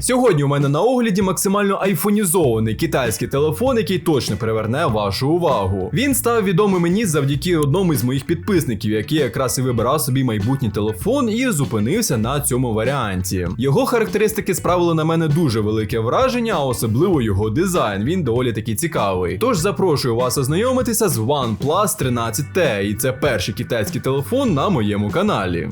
Сьогодні у мене на огляді максимально айфонізований китайський телефон, який точно приверне вашу увагу. Він став відомий мені завдяки одному із моїх підписників, який якраз і вибирав собі майбутній телефон і зупинився на цьому варіанті. Його характеристики справили на мене дуже велике враження, а особливо його дизайн. Він доволі таки цікавий. Тож запрошую вас ознайомитися з OnePlus 13T, і це перший китайський телефон на моєму каналі.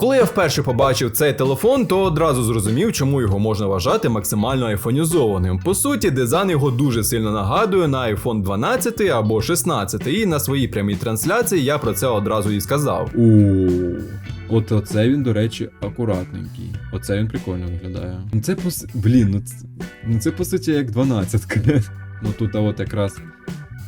Коли я вперше побачив цей телефон, то одразу зрозумів, чому його можна вважати максимально айфонізованим. По суті, дизайн його дуже сильно нагадує на iPhone 12 або 16, і на своїй прямій трансляції я про це одразу і сказав. О, от оце він, до речі, акуратненький. Оце він прикольно виглядає. Ну це по Блін, ну це, ну це по суті як 12. Ну тут а от якраз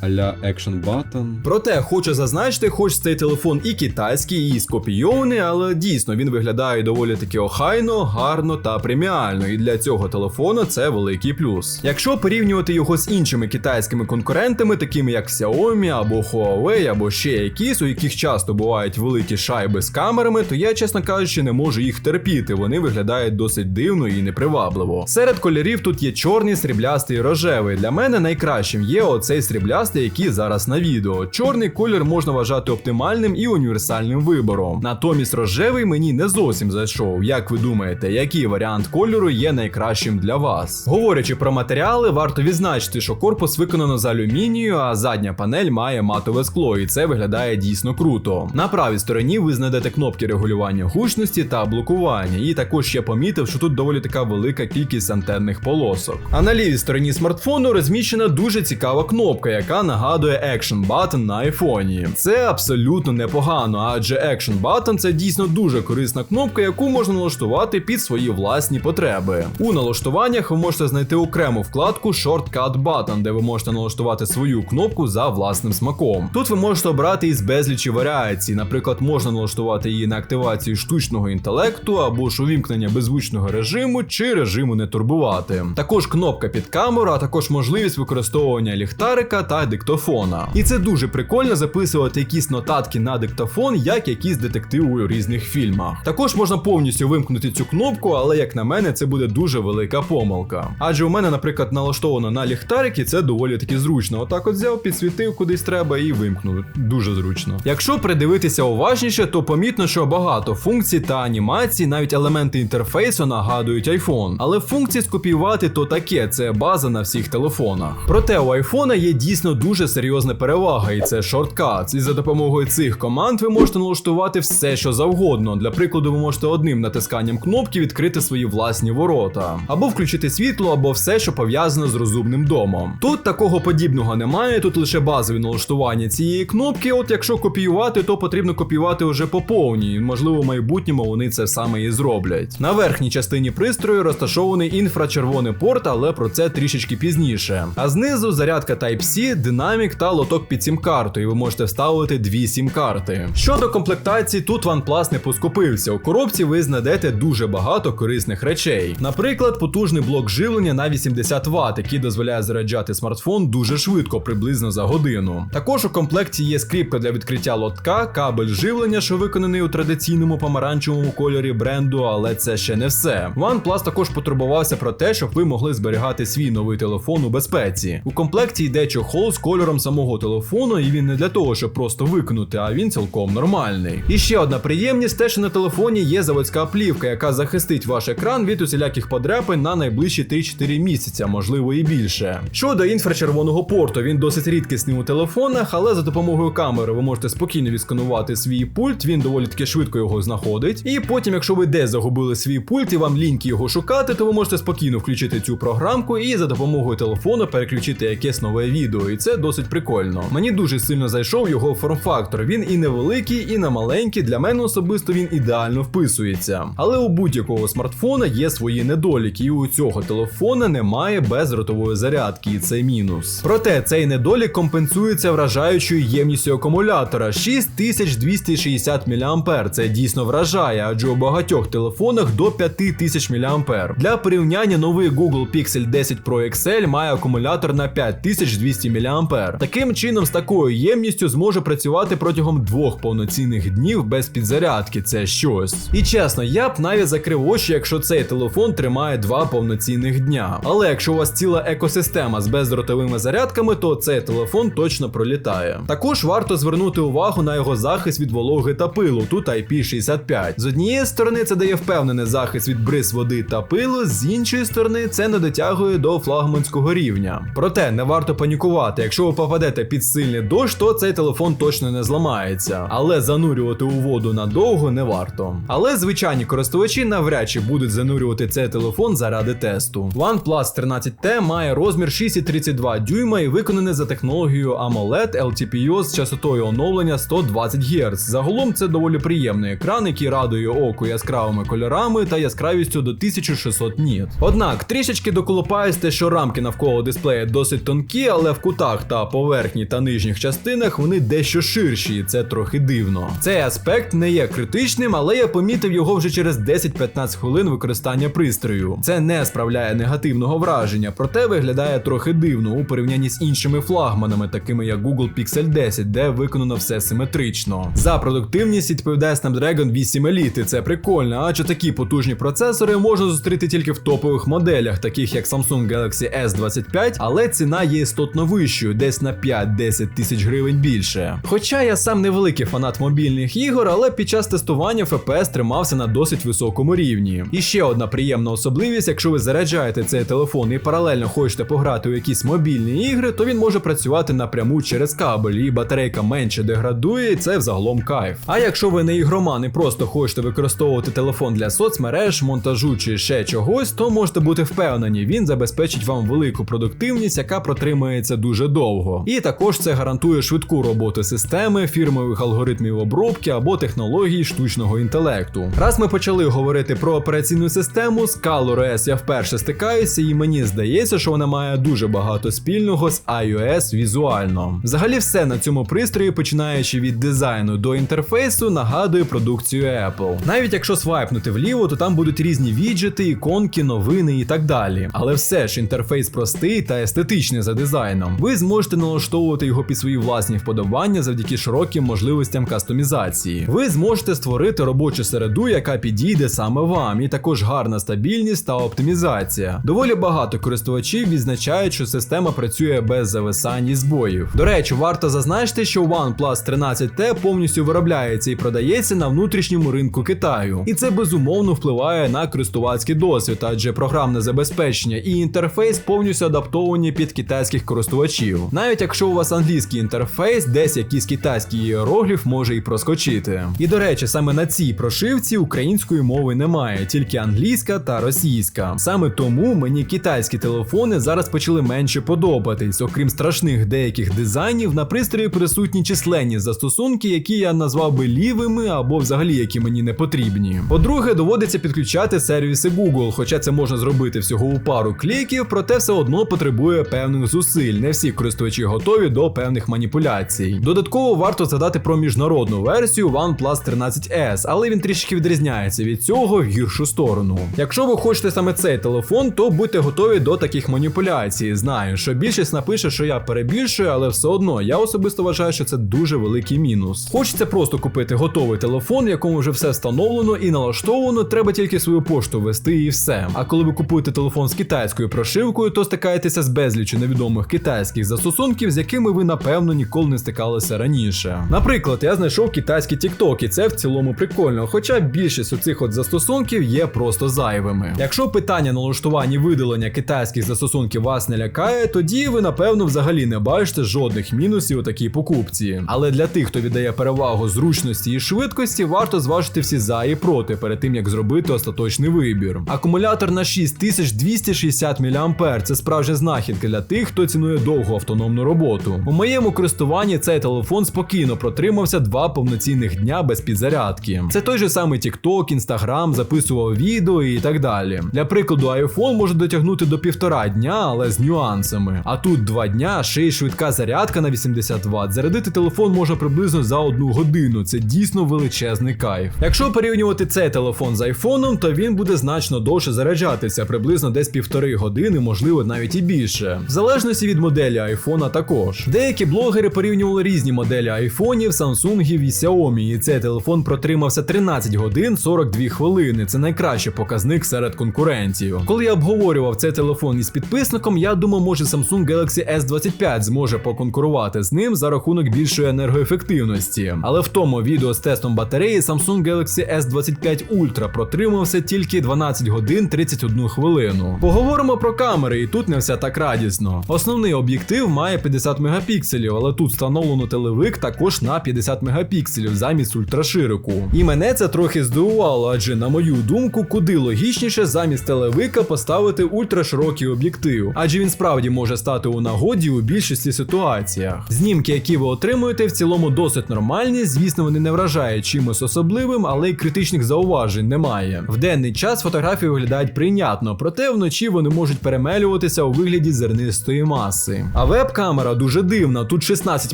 а-ля Action Button. Проте хочу зазначити, хоч цей телефон і китайський, і скопійований, але дійсно він виглядає доволі таки охайно, гарно та преміально. І для цього телефону це великий плюс. Якщо порівнювати його з іншими китайськими конкурентами, такими як Xiaomi або Huawei, або ще якісь, у яких часто бувають великі шайби з камерами, то я, чесно кажучи, не можу їх терпіти. Вони виглядають досить дивно і непривабливо. Серед кольорів тут є чорний, сріблястий і рожевий. Для мене найкращим є оцей сріблястий, який зараз на відео. Чорний колір можна вважати оптимальним і універсальним вибором. Натомість рожевий мені не зовсім зайшов. Як ви думаєте, який варіант кольору є найкращим для вас? Говорячи про матеріали, варто відзначити, що корпус виконано з алюмінію, а задня панель має матове скло, і це виглядає дійсно круто. На правій стороні ви знайдете кнопки регулювання гучності та блокування. І також я помітив, що тут доволі така велика кількість антенних полосок. А на лівій стороні смартфону розміщена дуже цікава кнопка, яка нагадує Action Button на айфоні. Це абсолютно непогано, адже Action Button це дійсно дуже корисна кнопка, яку можна налаштувати під свої власні потреби. У налаштуваннях ви можете знайти окрему вкладку Shortcut Button, де ви можете налаштувати свою кнопку за власним смаком. Тут ви можете обрати із безлічі варіацій. Наприклад, можна налаштувати її на активацію штучного інтелекту або ж увімкнення беззвучного режиму чи режиму не турбувати. Також кнопка під камеру, а також можливість використовування ліхтарика та диктофона. І це дуже прикольно записувати якісь нотатки на диктофон, як якісь детективи у різних фільмах. Також можна повністю вимкнути цю кнопку, але як на мене, це буде дуже велика помилка. Адже у мене, наприклад, налаштовано на ліхтарик, і це доволі таки зручно. Отак от взяв, підсвітив кудись треба і вимкнув. Дуже зручно. Якщо придивитися уважніше, то помітно, що багато функцій та анімацій, навіть елементи інтерфейсу нагадують iPhone. Але функції скопіювати то таке, це база на всіх телефонах. Проте у iPhone є дійсно дуже серйозна перевага, і це шорткат. І за допомогою цих команд ви можете налаштувати все, що завгодно. Для прикладу, ви можете одним натисканням кнопки відкрити свої власні ворота, або включити світло, або все, що пов'язано з розумним домом. Тут такого подібного немає, тут лише базові налаштування цієї кнопки. От якщо копіювати, то потрібно копіювати вже по повній. Можливо, в майбутньому вони це саме і зроблять. На верхній частині пристрою розташований інфрачервоний порт, але про це трішечки пізніше. А знизу зарядка Type-C, динамік та лоток під сім-карту, і ви можете вставити дві сім-карти. Щодо комплектації, тут OnePlus не поскупився. У коробці ви знайдете дуже багато корисних речей. Наприклад, потужний блок живлення на 80 Вт, який дозволяє заряджати смартфон дуже швидко, приблизно за годину. Також у комплекті є скріпка для відкриття лотка, кабель живлення, що виконаний у традиційному помаранчевому кольорі бренду, але це ще не все. OnePlus також потурбувався про те, щоб ви могли зберігати свій новий телефон у безпеці. У комплекті йде чохол з кольором самого телефону, і він не для того, щоб просто викинути, а він цілком нормальний. І ще одна приємність, те, що на телефоні є заводська плівка, яка захистить ваш екран від усіляких подряпин на найближчі 3-4 місяця, можливо і більше. Щодо інфрачервоного порту, він досить рідкісний у телефонах, але за допомогою камери ви можете спокійно відсканувати свій пульт, він доволі таки швидко його знаходить. І потім, якщо ви десь загубили свій пульт і вам ліньки його шукати, то ви можете спокійно включити цю програмку і за допомогою телефону переключити якесь нове відео. І це досить прикольно. Мені дуже сильно зайшов його форм-фактор. Він і невеликий, і не маленький. Для мене особисто він ідеально вписується. Але у будь-якого смартфона є свої недоліки, і у цього телефона немає безротової зарядки, і це мінус. Проте цей недолік компенсується вражаючою ємністю акумулятора 6260 мА. Це дійсно вражає, адже у багатьох телефонах до 5000 мА. Для порівняння новий Google Pixel 10 Pro XL має акумулятор на 5200 мА. мА. Таким чином, з такою ємністю зможе працювати протягом двох повноцінних днів без підзарядки. Це щось. І чесно, я б навіть закрив очі, якщо цей телефон тримає два повноцінних дня. Але якщо у вас ціла екосистема з бездротовими зарядками, то цей телефон точно пролітає. Також варто звернути увагу на його захист від вологи та пилу. Тут IP65. З однієї сторони це дає впевнений захист від бриз води та пилу, з іншої сторони це не дотягує до флагманського рівня. Проте не варто панікувати. Якщо ви попадете під сильний дощ, то цей телефон точно не зламається. Але занурювати у воду надовго не варто. Але звичайні користувачі навряд чи будуть занурювати цей телефон заради тесту. OnePlus 13T має розмір 6,32 дюйма і виконаний за технологією AMOLED LTPO з частотою оновлення 120 Гц. Загалом це доволі приємний екран, який радує око яскравими кольорами та яскравістю до 1600 ніт. Однак трішечки доколупаюсь що рамки навколо дисплея досить тонкі, але в кутах та поверхні та нижніх частинах вони дещо ширші, і це трохи дивно. Цей аспект не є критичним, але я помітив його вже через 10-15 хвилин використання пристрою. Це не справляє негативного враження, проте виглядає трохи дивно у порівнянні з іншими флагманами, такими як Google Pixel 10, де виконано все симетрично. За продуктивність відповідає Snapdragon 8 Elite, це прикольно, адже такі потужні процесори можна зустріти тільки в топових моделях, таких як Samsung Galaxy S25, але ціна є істотно вищою, десь на 5-10 тисяч гривень більше. Хоча я сам невеликий фанат мобільних ігор, але під час тестування FPS тримався на досить високому рівні. І ще одна приємна особливість, якщо ви заряджаєте цей телефон і паралельно хочете пограти у якісь мобільні ігри, то він може працювати напряму через кабель, і батарейка менше деградує, і це взагалом кайф. А якщо ви не ігроман і просто хочете використовувати телефон для соцмереж, монтажу чи ще чогось, то можете бути впевнені, він забезпечить вам велику продуктивність, яка протримається дуже довго. І також це гарантує швидку роботу системи, фірмових алгоритмів обробки або технологій штучного інтелекту. Раз ми почали говорити про операційну систему, з ColorOS я вперше стикаюся, і мені здається, що вона має дуже багато спільного з iOS візуально. Взагалі, все на цьому пристрої, починаючи від дизайну до інтерфейсу, нагадує продукцію Apple. Навіть якщо свайпнути вліво, то там будуть різні віджити, іконки, новини і так далі. Але все ж інтерфейс простий та естетичний за дизайном. Ви зможете налаштовувати його під свої власні вподобання завдяки широким можливостям кастомізації. Ви зможете створити робочу середу, яка підійде саме вам, і також гарна стабільність та оптимізація. Доволі багато користувачів відзначають, що система працює без зависань і збоїв. До речі, варто зазначити, що OnePlus 13T повністю виробляється і продається на внутрішньому ринку Китаю. І це безумовно впливає на користувацький досвід, адже програмне забезпечення і інтерфейс повністю адаптовані під китайських користувачів. Навіть якщо у вас англійський інтерфейс, десь якийсь китайський іерогліф може і проскочити. І до речі, саме на цій прошивці української мови немає, тільки англійська та російська. Саме тому мені китайські телефони зараз почали менше подобатись. Окрім страшних деяких дизайнів, на пристрої присутні численні застосунки, які я назвав би лівими або взагалі які мені не потрібні. По-друге, доводиться підключати сервіси Google, хоча це можна зробити всього у пару кліків, проте все одно потребує певних зусиль. Не всі користувачі готові до певних маніпуляцій. Додатково варто згадати про міжнародну версію OnePlus 13S, але він трішки відрізняється від цього в гіршу сторону. Якщо ви хочете саме цей телефон, то будьте готові до таких маніпуляцій. Знаю, що більшість напише, що я перебільшую, але все одно я особисто вважаю, що це дуже великий мінус. Хочеться просто купити готовий телефон, в якому вже все встановлено і налаштовано, треба тільки свою пошту ввести і все. А коли ви купуєте телефон з китайською прошивкою, то стикаєтеся з безлічю невідомих китайських застосунків, з якими ви напевно ніколи не стикалися раніше. Наприклад, я знайшов китайський TikTok, і це в цілому прикольно, хоча більшість у цих от застосунків є просто зайвими. Якщо питання налаштування видалення китайських застосунків вас не лякає, тоді ви напевно взагалі не бачите жодних мінусів у такій покупці. Але для тих, хто віддає перевагу зручності і швидкості, варто зважити всі за і проти перед тим як зробити остаточний вибір. Акумулятор на 6260 мАh – це справжня знахідка для тих, хто цінує автономну роботу. У моєму користуванні цей телефон спокійно протримався два повноцінних дня без підзарядки. Це той же самий TikTok, Instagram, записував відео і так далі. Для прикладу, iPhone може дотягнути до півтора дня, але з нюансами. А тут два дня, ще й швидка зарядка на 80 Вт. Зарядити телефон може приблизно за одну годину. Це дійсно величезний кайф. Якщо порівнювати цей телефон з айфоном, то він буде значно довше заряджатися, приблизно десь півтори години, можливо навіть і більше. В залежності від моделі айфона також. Деякі блогери порівнювали різні моделі айфонів, самсунгів і Xiaomi, і цей телефон протримався 13 годин 42 хвилини. Це найкращий показник серед конкурентів. Коли я обговорював цей телефон із підписником, я думав, може Samsung Galaxy S25 зможе поконкурувати з ним за рахунок більшої енергоефективності. Але в тому відео з тестом батареї Samsung Galaxy S25 Ultra протримався тільки 12 годин 31 хвилину. Поговоримо про камери, і тут не все так радісно. Основний об'єктив має 50 мегапікселів, але тут встановлено телевик також на 50 мегапікселів замість ультраширику. І мене це трохи здивувало, адже на мою думку, куди логічніше замість телевика поставити ультраширокий об'єктив, адже він справді може стати у нагоді у більшості ситуаціях. Знімки, які ви отримуєте, в цілому досить нормальні. Звісно, вони не вражають чимось особливим, але й критичних зауважень немає. В денний час фотографії виглядають прийнятно, проте вночі вони можуть перемелюватися у вигляді зернистої маси. А веб-камера дуже дивна. Тут 16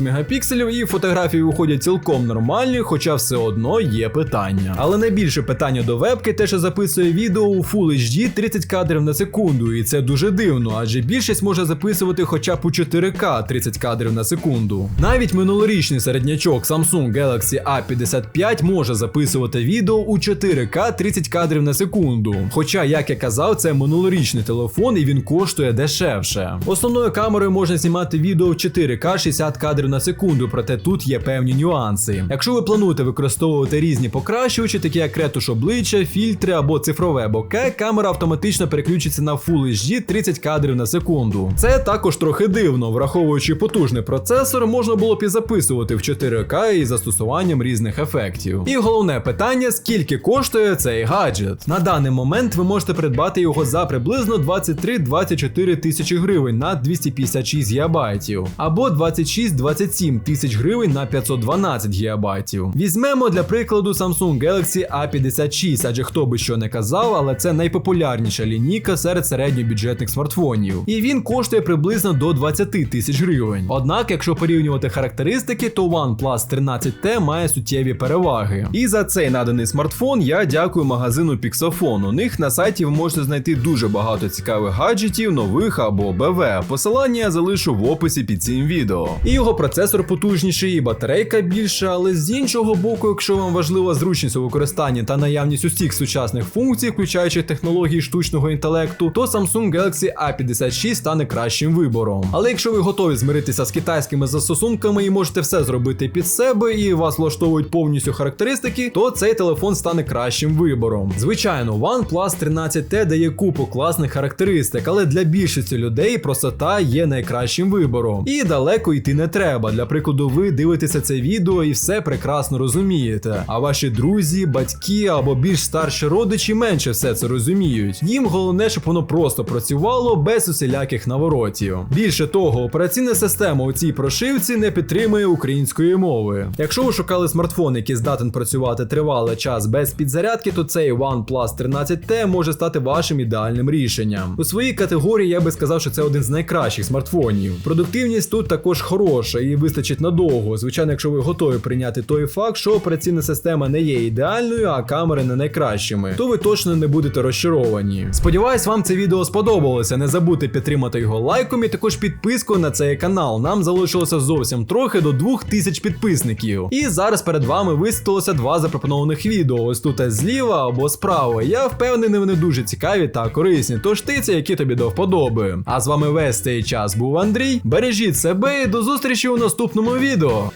мегапікселів і фотографії виходять цілком нормальні, хоча все одно є питання. Але найбільше питання до вебки те, що записує відео у Full HD 30 кадрів на секунду, і це дуже дивно, адже більшість може записувати хоча б у 4К 30 кадрів на секунду. Навіть минулорічний середнячок Samsung Galaxy A55 може записувати відео у 4К 30 кадрів на секунду. Хоча, як я казав, це минулорічний телефон і він коштує дешевше. Основною камерою можна знімати відео в 4К 60 кадрів на секунду, проте тут є певні нюанси. Якщо ви плануєте використовувати різні покращувачі, такі як ретуш обличчя, фільтри або цифрове боке, камера автоматично переключиться на Full HD 30 кадрів на секунду. Це також трохи дивно, враховуючи потужний процесор, можна було б і записувати в 4К із застосуванням різних ефектів. І головне питання: скільки коштує цей гаджет? На даний момент ви можете придбати його за приблизно 23-24 тисячі гривень на 256 гігабайтів, або 26-27 тисяч гривень на 512 гігабайтів. Візьмемо для прикладу Samsung Galaxy A56, адже хто би що не казав, але це найпопулярніша лінійка серед середньобюджетних смартфонів. І він коштує приблизно до 20 тисяч гривень. Однак, якщо порівнювати характеристики, то OnePlus 13T має суттєві переваги. І за цей наданий смартфон я дякую магазину Pixofon. У них на сайті ви можете знайти дуже багато цікавих гаджетів, нових або БВ. Посилання я залишу в описі під цим відео. І його процесор потужніший, і батарейка більша, але з іншого боку, якщо вам важлива зручність у використанні та наявність усіх сучасних функцій, включаючи технології штучного інтелекту, то Samsung Galaxy A56 стане кращим вибором. Але якщо ви готові змиритися з китайськими застосунками і можете все зробити під себе, і вас влаштовують повністю характеристики, то цей телефон стане кращим вибором. Звичайно, OnePlus 13T дає купу класних характеристик, але для більшості людей простота є найкращим вибором. І далеко йти не треба. Для прикладу, ви дивитеся це відео і все прекрасно розумієте. А ваші друзі, батьки або більш старші родичі менше все це розуміють. Їм головне, щоб воно просто працювало без усіляких наворотів. Більше того, операційна система у цій прошивці не підтримує української мови. Якщо ви шукали смартфон, який здатен працювати тривалий час без підзарядки, то цей OnePlus 13T може стати вашим ідеальним рішенням. У своїй категорії я би сказав, що це один з найкращих смартфонів. Продуктивність тут також хороша і вистачить надовго. Звичайно, якщо ви готові прийняти той факт, що операційна система не є ідеальною, а камери не найкращими, то ви точно не будете розчаровані. Сподіваюсь, вам це відео сподобалося. Не забудьте підтримати його лайком і також підпискою на цей канал. Нам залишилося зовсім трохи до 2000 підписників. І зараз перед вами висвітилося два запропонованих відео. Ось тут зліва або справа. Я впевнений, вони дуже цікаві та корисні. Тож ти це, які тобі до вподоби. А з вами весь цей час був Андрій. Бережіть себе і до зустрічі у наступному відео.